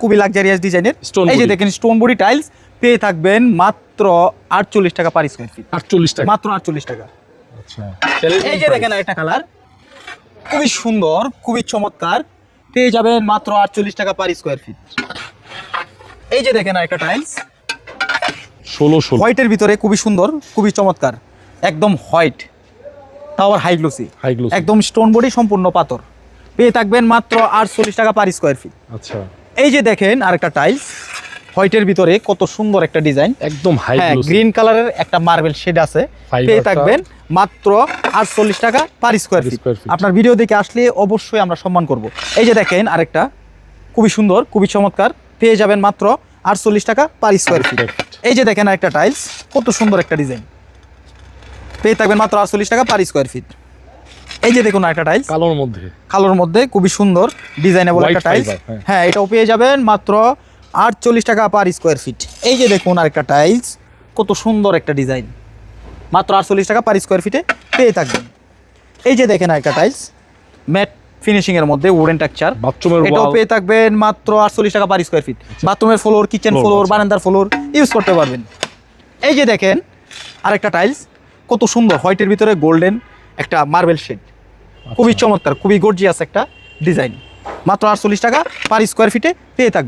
খুবই লাক্সারিয়াস ডিজাইনের এই যে দেখেন স্টোন বডি টাইলস পেয়ে থাকবেন মাত্র আটচল্লিশ টাকা পার স্কোয়ার ফিট আটচল্লিশ টাকা। মাত্র আটচল্লিশ টাকা। আচ্ছা। এই যে দেখেন একটা কালার খুবই সুন্দর খুবই চমৎকার। পেয়ে যাবেন মাত্র আটচল্লিশ টাকা পার স্কোয়ার ফিট এই যে দেখেন একটা টাইলস ষোলো ষোলো। হোয়াইটের ভিতরে খুবই সুন্দর খুবই চমৎকার। একদম হোয়াইট তাও আবার হাই গ্লোসি হাই গ্লোস একদম স্টোন বডি সম্পূর্ণ পাথর। পেয়ে থাকবেন মাত্র আটচল্লিশ টাকা পার স্কোয়ার ফিট আচ্ছা। এই যে দেখেন আরেকটা টাইলস হোয়াইটের ভিতরে কত সুন্দর একটা ডিজাইন একদম হাই হ্যাঁ গ্রিন কালারের একটা মার্বেল শেড আছে। পেয়ে থাকবেন মাত্র আটচল্লিশ টাকা পার স্কোয়ার ফিট আপনার ভিডিও দেখে আসলে অবশ্যই আমরা সম্মান করব। এই যে দেখেন আরেকটা খুবই সুন্দর খুবই চমৎকার। পেয়ে যাবেন মাত্র আটচল্লিশ টাকা পার স্কোয়ার ফিট এই যে দেখেন আরেকটা টাইলস কত সুন্দর একটা ডিজাইন পেয়ে থাকবেন মাত্র আটচল্লিশ টাকা পার স্কোয়ার ফিট এই যে দেখুন একটা টাইলস কালোর মধ্যে। কালোর মধ্যে খুবই সুন্দর ডিজাইনেবল একটা টাইলস হ্যাঁ। হ্যাঁ এটাও পেয়ে যাবেন মাত্র আটচল্লিশ টাকা পার স্কোয়ার ফিট এই যে দেখুন আরেকটা টাইলস কত সুন্দর একটা ডিজাইন মাত্র আটচল্লিশ টাকা পার স্কোয়ার ফিটে পেয়ে থাকবেন। এই যে দেখেন আরেকটা টাইলস ম্যাট ফিনিশিং এর মধ্যে উডেন টেক্সচার বাথরুমের এটাও পেয়ে থাকবেন মাত্র আটচল্লিশ টাকা পার স্কোয়ার ফিট বাথরুমের ফ্লোর কিচেন ফ্লোর। বারান্দার ফ্লোর ইউজ করতে পারবেন। এই যে দেখেন আরেকটা টাইলস কত সুন্দর হোয়াইটের ভিতরে গোল্ডেন একটা মার্বেল শেড খুবই চমৎকার খুবই গর্জিয়াস একটা ডিজাইন মাত্র আটচল্লিশ টাকা পার স্কোয়ার ফিটে পেয়ে থাকবে